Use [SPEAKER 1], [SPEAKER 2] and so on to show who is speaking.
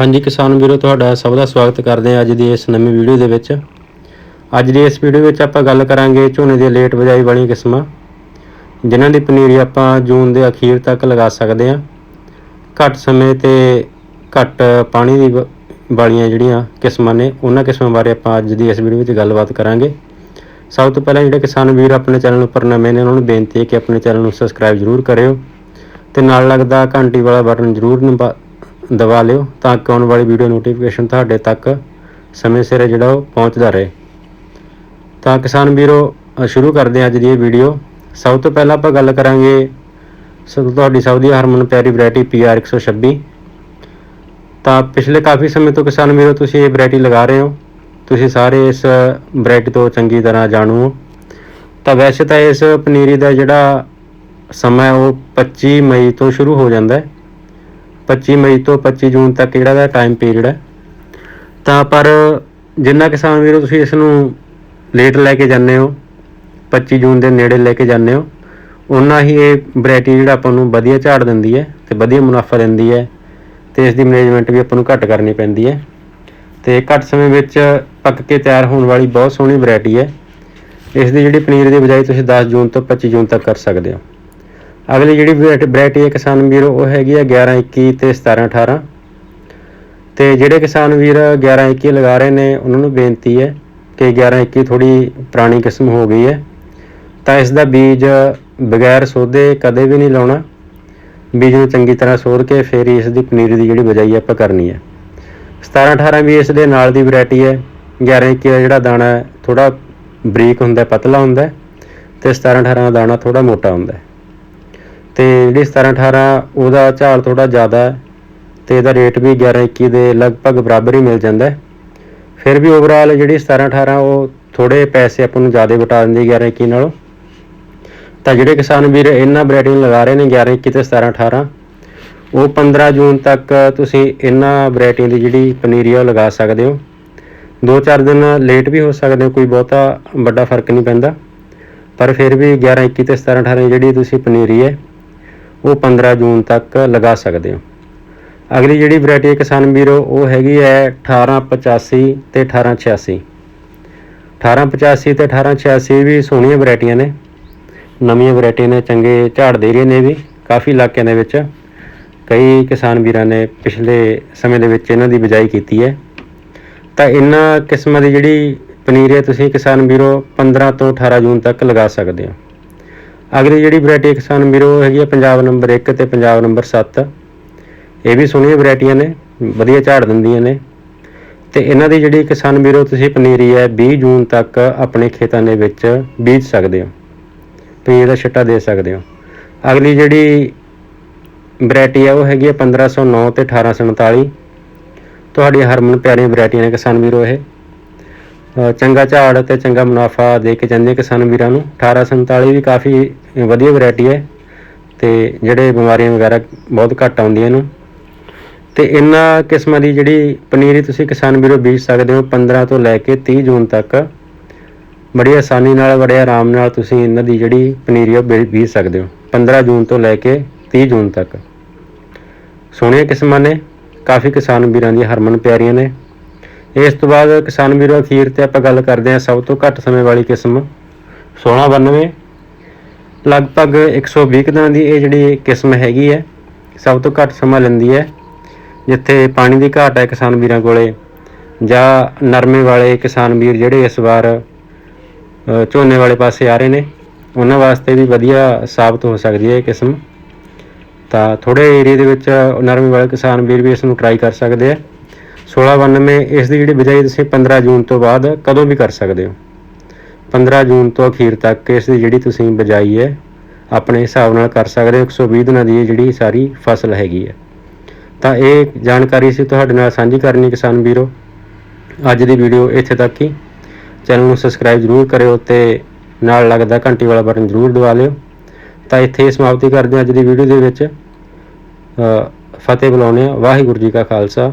[SPEAKER 1] ਹਾਂਜੀ ਕਿਸਾਨ ਵੀਰੋ, ਤੁਹਾਡਾ ਸਭ ਦਾ ਸਵਾਗਤ ਕਰਦੇ ਹਾਂ ਅੱਜ ਦੀ ਇਸ ਨਵੀਂ ਵੀਡੀਓ ਦੇ ਵਿੱਚ। ਅੱਜ ਦੀ ਇਸ ਵੀਡੀਓ ਵਿੱਚ ਆਪਾਂ ਗੱਲ ਕਰਾਂਗੇ ਝੋਨੇ ਦੀ ਲੇਟ ਬਜਾਈ ਵਾਲੀਆਂ ਕਿਸਮਾਂ, ਜਿਨ੍ਹਾਂ ਦੀ ਪਨੀਰੀ ਆਪਾਂ ਜੂਨ ਦੇ ਅਖੀਰ ਤੱਕ ਲਗਾ ਸਕਦੇ ਹਾਂ। ਘੱਟ ਸਮੇਂ ਤੇ ਘੱਟ ਪਾਣੀ ਦੀ ਵ- ਵਾਲੀਆਂ ਜਿਹੜੀਆਂ ਕਿਸਮਾਂ ਨੇ, ਉਹਨਾਂ ਕਿਸਮਾਂ ਬਾਰੇ ਆਪਾਂ ਅੱਜ ਦੀ ਇਸ ਵੀਡੀਓ ਵਿੱਚ ਗੱਲਬਾਤ ਕਰਾਂਗੇ। ਸਭ ਤੋਂ ਪਹਿਲਾਂ ਜਿਹੜੇ ਕਿਸਾਨ ਵੀਰ ਆਪਣੇ ਚੈਨਲ ਉੱਪਰ ਨਵੇਂ ਨੇ, ਉਹਨਾਂ ਨੂੰ ਬੇਨਤੀ ਹੈ ਕਿ ਆਪਣੇ ਚੈਨਲ ਨੂੰ ਸਬਸਕ੍ਰਾਈਬ ਜ਼ਰੂਰ ਕਰਿਓ ਤੇ ਨਾਲ ਲੱਗਦਾ ਘੰਟੀ ਵਾਲਾ ਬਟਨ ਜ਼ਰੂਰ ਨਬਾ- ਦਬਾ ਲਿਓ ਤਾਂ ਕਿ ਆਉਣ ਵਾਲੀ ਵੀਡੀਓ ਨੋਟੀਫਿਕੇਸ਼ਨ ਤੁਹਾਡੇ ਤੱਕ ਸਮੇਂ ਸਿਰ ਜਿਹੜਾ ਉਹ ਪਹੁੰਚਦਾ ਰਹੇ। ਤਾਂ ਕਿਸਾਨ ਵੀਰੋ ਸ਼ੁਰੂ ਕਰਦੇ ਹਾਂ ਅੱਜ ਦੀ ਇਹ ਵੀਡੀਓ। ਸਭ ਤੋਂ ਪਹਿਲਾਂ ਆਪਾਂ ਗੱਲ ਕਰਾਂਗੇ ਸੋ, ਤੁਹਾਡੀ ਸਭ ਦੀ ਹਰਮਨ ਪਿਆਰੀ ਵੈਰਾਈਟੀ PR 126 ਤਾਂ ਪਿਛਲੇ ਕਾਫੀ ਸਮੇਂ ਤੋਂ ਕਿਸਾਨ ਵੀਰੋ, ਤੁਸੀਂ ਇਹ ਵੈਰਾਈਟੀ ਲਗਾ ਰਹੇ ਹੋ। ਤੁਸੀਂ ਸਾਰੇ ਇਸ ਵੈਰਾਈਟੀ ਤੋਂ ਚੰਗੀ ਤਰ੍ਹਾਂ ਜਾਣੂ ਹੋ। ਤਾਂ ਵੈਸੇ ਤਾਂ ਇਸ ਪਨੀਰੀ ਦਾ ਜਿਹੜਾ ਸਮਾਂ ਉਹ 25 ਮਈ ਤੋਂ ਸ਼ੁਰੂ ਹੋ ਜਾਂਦਾ ਹੈ। 25 ਮਈ ਤੋਂ 25 ਜੂਨ ਤੱਕ ਜਿਹੜਾ ਦਾ ਟਾਈਮ ਪੀਰੀਅਡ ਹੈ। ਤਾਂ ਪਰ ਜਿੰਨਾ ਕਿਸਾਨ ਵੀਰੋ ਤੁਸੀਂ ਇਸ ਨੂੰ ਲੇਟ ਲੈ ਕੇ ਜਾਂਦੇ ਹੋ 25 ਜੂਨ ਦੇ ਨੇੜੇ ਲੈ ਕੇ ਜਾਂਦੇ ਹੋ ਉਨਾ ਹੀ ਇਹ ਵੈਰਾਈਟੀ ਜਿਹੜਾ ਆਪਾਂ ਨੂੰ ਵਧੀਆ ਝਾੜ ਦਿੰਦੀ ਹੈ ਤੇ ਵਧੀਆ ਮੁਨਾਫਾ ਦਿੰਦੀ ਹੈ ਤੇ ਇਸ ਦੀ ਮੈਨੇਜਮੈਂਟ ਵੀ ਆਪਾਂ ਨੂੰ ਘੱਟ ਕਰਨੀ ਪੈਂਦੀ ਹੈ। ਤੇ ਘੱਟ ਸਮੇਂ ਵਿੱਚ ਪੱਕ ਕੇ ਤਿਆਰ ਹੋਣ ਵਾਲੀ ਬਹੁਤ ਸੋਹਣੀ ਵੈਰਾਈਟੀ ਹੈ। ਇਸ ਦੀ ਜਿਹੜੀ ਪਨੀਰ ਦੀ ਬਜਾਈ ਤੁਸੀਂ 10 ਜੂਨ ਤੋਂ 25 ਜੂਨ ਤੱਕ ਕਰ ਸਕਦੇ ਹੋ। ਅਗਲੀ ਜਿਹੜੀ ਵੈਰਾਈਟੀ ਹੈ ਕਿਸਾਨ ਵੀਰ, ਉਹ ਹੈਗੀ ਹੈ 11 21 ਤੇ 17 18 ਤੇ ਜਿਹੜੇ ਕਿਸਾਨ ਵੀਰ 11 21 ਲਗਾ ਰਹੇ ਨੇ, ਉਹਨਾਂ ਨੂੰ ਬੇਨਤੀ ਹੈ ਕਿ 11 21 ਥੋੜੀ ਪੁਰਾਣੀ ਕਿਸਮ ਹੋ ਗਈ ਹੈ। ਤਾਂ ਇਸ ਦਾ ਬੀਜ ਬਗੈਰ ਸੋਧੇ ਕਦੇ ਵੀ ਨਹੀਂ ਲਾਉਣਾ। ਬੀਜ ਨੂੰ ਚੰਗੀ ਤਰ੍ਹਾਂ ਸੋਧ ਕੇ ਫਿਰ ਇਸ ਦੀ ਪਨੀਰੀ ਦੀ ਜਿਹੜੀ ਬਜਾਈ ਆਪਾਂ ਕਰਨੀ ਹੈ। 17 18 ਵੀ ਇਸ ਦੇ ਨਾਲ ਦੀ ਵੈਰਾਈਟੀ ਹੈ। 11 21 ਦਾ ਜਿਹੜਾ ਦਾਣਾ ਹੈ ਥੋੜਾ ਬਰੀਕ ਹੁੰਦਾ, ਪਤਲਾ ਹੁੰਦਾ ਹੈ ਤੇ 17 18 ਦਾ ਦਾਣਾ ਥੋੜਾ ਮੋਟਾ ਹੁੰਦਾ ਤੇ ਜਿਹੜੀ 17 18 ਉਹਦਾ ਝਾੜ ਥੋੜਾ ਜ਼ਿਆਦਾ ਹੈ ਤੇ ਇਹਦਾ ਰੇਟ ਵੀ 11 21 ਦੇ ਲਗਭਗ ਬਰਾਬਰ ਹੀ ਮਿਲ ਜਾਂਦਾ ਹੈ। ਫਿਰ ਵੀ ਓਵਰਆਲ ਜਿਹੜੀ 17 18 ਉਹ ਥੋੜੇ ਪੈਸੇ ਆਪਾਂ ਨੂੰ ਜ਼ਿਆਦਾ ਬਟਾ ਦਿੰਦੀ 11 21 ਨਾਲੋਂ। ਤਾਂ ਜਿਹੜੇ ਕਿਸਾਨ ਵੀਰ ਇਹਨਾਂ ਵੈਰਾਈਟੀ ਲਗਾ ਰਹੇ ਨੇ 11 21 ਤੇ 17 18 ਉਹ 15 ਜੂਨ ਤੱਕ ਤੁਸੀਂ ਇਹਨਾਂ ਵੈਰਾਈਟੀਆਂ ਦੀ ਜਿਹੜੀ ਪਨੀਰੀ ਆ ਉਹ ਲਗਾ ਸਕਦੇ ਹੋ। 2-4 ਦਿਨ ਲੇਟ ਵੀ ਹੋ ਸਕਦੇ ਹੋ, ਕੋਈ ਬਹੁਤਾ ਵੱਡਾ ਫ਼ਰਕ ਨਹੀਂ ਪੈਂਦਾ। ਪਰ ਫਿਰ ਵੀ 11 21 ਤੇ 17 18 ਜਿਹੜੀ ਤੁਸੀਂ ਪਨੀਰੀ ਹੈ ਉਹ 15 ਜੂਨ ਤੱਕ ਲਗਾ ਸਕਦੇ ਹੋ। ਅਗਲੀ ਜਿਹੜੀ ਵੈਰਾਈਟੀ ਹੈ ਕਿਸਾਨ ਵੀਰੋ, ਉਹ ਹੈਗੀ ਹੈ 1885 ਤੇ 1886 1885 ਤੇ 1886 ਵੀ ਸੋਹਣੀਆਂ ਵੈਰਾਈਟੀਆਂ ਨੇ। ਨਵੀਆਂ ਵੈਰਾਈਟੀਆਂ ਨੇ, ਚੰਗੇ ਝਾੜ ਦੇ ਰਹੇ ਨੇ ਵੀ, ਕਾਫੀ ਇਲਾਕਿਆਂ ਦੇ ਵਿੱਚ। ਕਈ ਕਿਸਾਨ ਵੀਰਾਂ ਨੇ ਪਿਛਲੇ ਸਮੇਂ ਦੇ ਵਿੱਚ ਇਹਨਾਂ ਦੀ ਬਿਜਾਈ ਕੀਤੀ ਹੈ। ਤਾਂ ਇਹਨਾਂ ਕਿਸਮਾਂ ਦੀ ਜਿਹੜੀ ਪਨੀਰ ਹੈ, ਤੁਸੀਂ ਕਿਸਾਨ ਵੀਰੋ 15 ਤੋਂ 18 ਜੂਨ ਤੱਕ ਲਗਾ ਸਕਦੇ ਹੋ। ਅਗਲੀ ਜਿਹੜੀ ਵੈਰਾਈਟੀ ਕਿਸਾਨ ਵੀਰੋ ਹੈਗੀ ਹੈ ਪੰਜਾਬ ਨੰਬਰ 1 ਤੇ ਪੰਜਾਬ ਨੰਬਰ 7 ਇਹ ਵੀ ਸੋਹਣੀਆਂ ਵੈਰਾਈਟੀਆਂ ਨੇ, ਵਧੀਆ ਝਾੜ ਦਿੰਦੀਆਂ ਨੇ। ਤੇ ਇਹਨਾਂ ਦੀ ਜਿਹੜੀ ਕਿਸਾਨ ਵੀਰੋ, ਤੁਸੀਂ ਪਨੀਰੀ ਹੈ 20 ਜੂਨ ਤੱਕ ਆਪਣੇ ਖੇਤਾਂ ਦੇ ਵਿੱਚ ਬੀਜ ਸਕਦੇ ਹੋ। ਪਨੀਰ ਦਾ ਛਿੱਟਾ ਦੇ ਸਕਦੇ ਹੋ। ਅਗਲੀ ਜਿਹੜੀ ਵੈਰਾਈਟੀ ਹੈ ਉਹ ਹੈਗੀ ਹੈ 1509 ਤੇ 1847 ਤੁਹਾਡੀਆਂ ਹਰਮਨ ਪਿਆਰੀਆਂ ਵੈਰਾਈਟੀਆਂ ਨੇ ਕਿਸਾਨ ਵੀਰੋ ਇਹ। ਚੰਗਾ ਝਾੜ ਤੇ ਚੰਗਾ ਮੁਨਾਫਾ ਦੇ ਕੇ ਜਾਂਦੇ ਕਿਸਾਨ ਵੀਰਾਂ ਨੂੰ। 1847 ਵੀ ਕਾਫੀ ਵਧੀਆ ਵੈਰਾਈਟੀ ਹੈ ਤੇ ਜਿਹੜੇ ਬਿਮਾਰੀਆਂ ਵਗੈਰਾ ਬਹੁਤ ਘੱਟ ਆਉਂਦੀਆਂ ਇਹਨੂੰ ਤੇ ਇਹਨਾਂ ਕਿਸਮਾਂ ਦੀ ਜਿਹੜੀ ਪਨੀਰੀ ਤੁਸੀਂ ਕਿਸਾਨ ਵੀਰੋ ਬੀਜ ਸਕਦੇ ਹੋ 15 ਤੋਂ ਲੈ ਕੇ 30 ਜੂਨ ਤੱਕ। ਬੜੀ ਆਸਾਨੀ ਨਾਲ, ਬੜੇ ਆਰਾਮ ਨਾਲ ਤੁਸੀਂ ਇਹਨਾਂ ਦੀ ਜਿਹੜੀ ਪਨੀਰੀ ਉਹ ਬੀ- ਬੀਜ ਸਕਦੇ ਹੋ। 15 ਜੂਨ ਤੋਂ ਲੈ ਕੇ 30 ਜੂਨ ਤੱਕ। ਸੋਹਣੀਆਂ ਕਿਸਮਾਂ ਨੇ, ਕਾਫੀ ਕਿਸਾਨ ਵੀਰਾਂ ਦੀਆਂ ਹਰਮਨ ਪਿਆਰੀਆਂ ਨੇ। ਇਸ ਤੋਂ ਬਾਅਦ ਕਿਸਾਨ ਵੀਰੋ, ਅਖੀਰ ਤੇ ਆਪਾਂ ਗੱਲ ਕਰਦੇ ਹਾਂ ਸਭ ਤੋਂ ਘੱਟ ਸਮੇਂ ਵਾਲੀ ਕਿਸਮ 1692 ਲਗਭਗ 120 ਕੁ ਦਿਨਾਂ ਦੀ ਇਹ ਜਿਹੜੀ ਕਿਸਮ ਹੈਗੀ ਹੈ, ਸਭ ਤੋਂ ਘੱਟ ਸਮਾਂ ਲੈਂਦੀ ਹੈ, ਜਿੱਥੇ ਪਾਣੀ ਦੀ ਘਾਟ ਹੈ ਕਿਸਾਨ ਵੀਰਾਂ ਕੋਲੇ, ਜਾਂ ਨਰਮੇ ਵਾਲੇ ਕਿਸਾਨ ਵੀਰ ਜਿਹੜੇ ਇਸ ਵਾਰ ਝੋਨੇ ਵਾਲੇ ਪਾਸੇ ਆ ਰਹੇ ਨੇ, ਉਹਨਾਂ ਵਾਸਤੇ ਵੀ ਵਧੀਆ ਸਾਬਤ ਹੋ ਸਕਦੀ ਹੈ ਇਹ ਕਿਸਮ। ਤਾਂ ਥੋੜੇ ਏਰੀਆ ਦੇ ਵਿੱਚ ਨਰਮੇ ਵਾਲੇ ਕਿਸਾਨ ਵੀਰ ਵੀ ਇਸ ਨੂੰ ਟਰਾਈ ਕਰ ਸਕਦੇ ਆ। 1692 ਇਸ ਦੀ ਜਿਹੜੀ ਬਿਜਾਈ ਤੁਸੀਂ 15 ਜੂਨ ਤੋਂ ਬਾਅਦ ਕਦੋਂ ਵੀ ਕਰ ਸਕਦੇ ਹੋ? 15 ਜੂਨ ਤੋਂ ਅਖੀਰ ਤੱਕ ਇਸ ਦੀ ਜਿਹੜੀ ਤੁਸੀਂ ਬਿਜਾਈ ਹੈ, ਆਪਣੇ ਹਿਸਾਬ ਨਾਲ ਕਰ ਸਕਦੇ ਹੋ 120 ਦਿਨਾਂ ਦੀ ਜਿਹੜੀ ਸਾਰੀ ਫਸਲ ਹੈਗੀ ਹੈ। ਤਾਂ ਇਹ ਜਾਣਕਾਰੀ ਸੀ ਤੁਹਾਡੇ ਨਾਲ ਸਾਂਝੀ ਕਰਨੀ ਕਿਸਾਨ ਵੀਰੋ। ਅੱਜ ਦੀ ਵੀਡੀਓ ਇੱਥੇ ਤੱਕ ਹੀ। ਚੈਨਲ ਨੂੰ ਸਬਸਕ੍ਰਾਈਬ ਜ਼ਰੂਰ ਕਰਿਓ ਤੇ ਨਾਲ ਲੱਗਦਾ ਘੰਟੀ ਵਾਲਾ ਬਟਨ ਜ਼ਰੂਰ ਦਬਾ ਲਿਓ। ਤਾਂ ਇੱਥੇ ਸਮਾਪਤੀ ਕਰਦੇ ਹਾਂ ਅੱਜ ਦੀ ਵੀਡੀਓ ਦੇ ਵਿੱਚ। ਫਤਿਹ ਬੁਲਾਉਂਦੇ ਹਾਂ। ਵਾਹਿਗੁਰੂ ਜੀ ਕਾ ਖਾਲਸਾ।